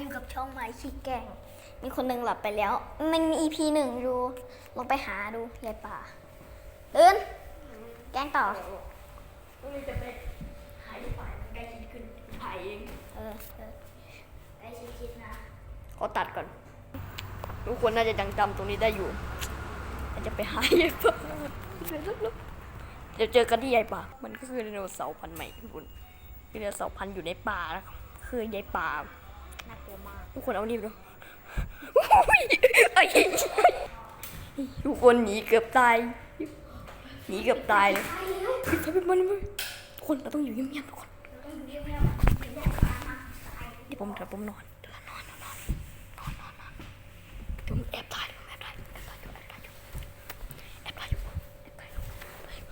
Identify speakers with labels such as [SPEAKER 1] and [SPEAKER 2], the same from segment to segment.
[SPEAKER 1] อยู่กับช่องไม้ขี้แกล้งมีคนหนึ่งหลับไปแล้ว มันมี EP หนึ่งอยู่ลองไปหาดูยายป่าตื่นแกล้งต่อ
[SPEAKER 2] พรุ่งนี้จะไปหายฝ่ายมันใกล้ชิดขึ้นถ่ายเอง
[SPEAKER 1] เออเออไอ้ชิดๆนะ
[SPEAKER 2] ขอตัดก่อน ทุกคนน่าจะยังจำตรงนี้ได้อยู่อาจจะไปหายายป่าเดี๋ยวเจอกันที่ยายป่า มันก็คือไดโนเสาร์พันธุ์ใหม่ทุกคนไดโนเสาร์พันธุ์อยู่ในป่านะครับคือยายป่า
[SPEAKER 1] น่ากลัวมาก
[SPEAKER 2] ทุกคนเอานี่ไปดูทุกคนหนีเกือบตาย หนีเกือบตายเลยเฮ้ยทำไมมันทุกคนเราต้องอยู่เงียบๆทุกคนเดี๋ยวผมเดี๋ยวผมนอนเดี๋ยวเรานอนนอนนอนนอนนอนนอนเดี๋ยวผมแอบถ่ายอยู่แอบถ่ายแอบถ่ายอยู่แอบถ่ายอยู่แอบถ่ายอยู่แอบถ่ายอยู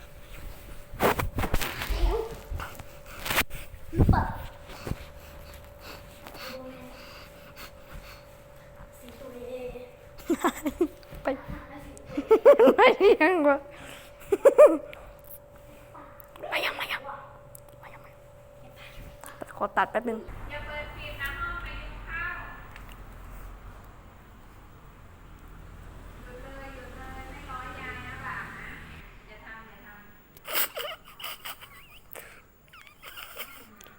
[SPEAKER 2] ่ ไปไม่ยังวะไม่ยังไม่ยังไม่ยังไม่ยังขอตัดแป๊บนึง
[SPEAKER 3] อย่า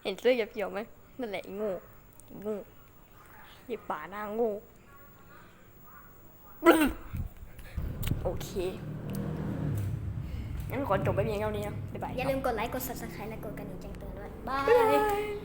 [SPEAKER 3] เห็นเสื้
[SPEAKER 2] อเขียวไหมนั่นแหละไอ้โง่ไอ้โง่ยีป่าหน้าง่ โอเค งั้นขอจบไปเพียงเท่านี้นะบ๊ายบาย
[SPEAKER 1] อย่าลืมกดไลค์ กด subscribe และกดกระดิ่งแจ้งเตือนด้วย บา
[SPEAKER 2] บ๊ายบาย
[SPEAKER 1] ย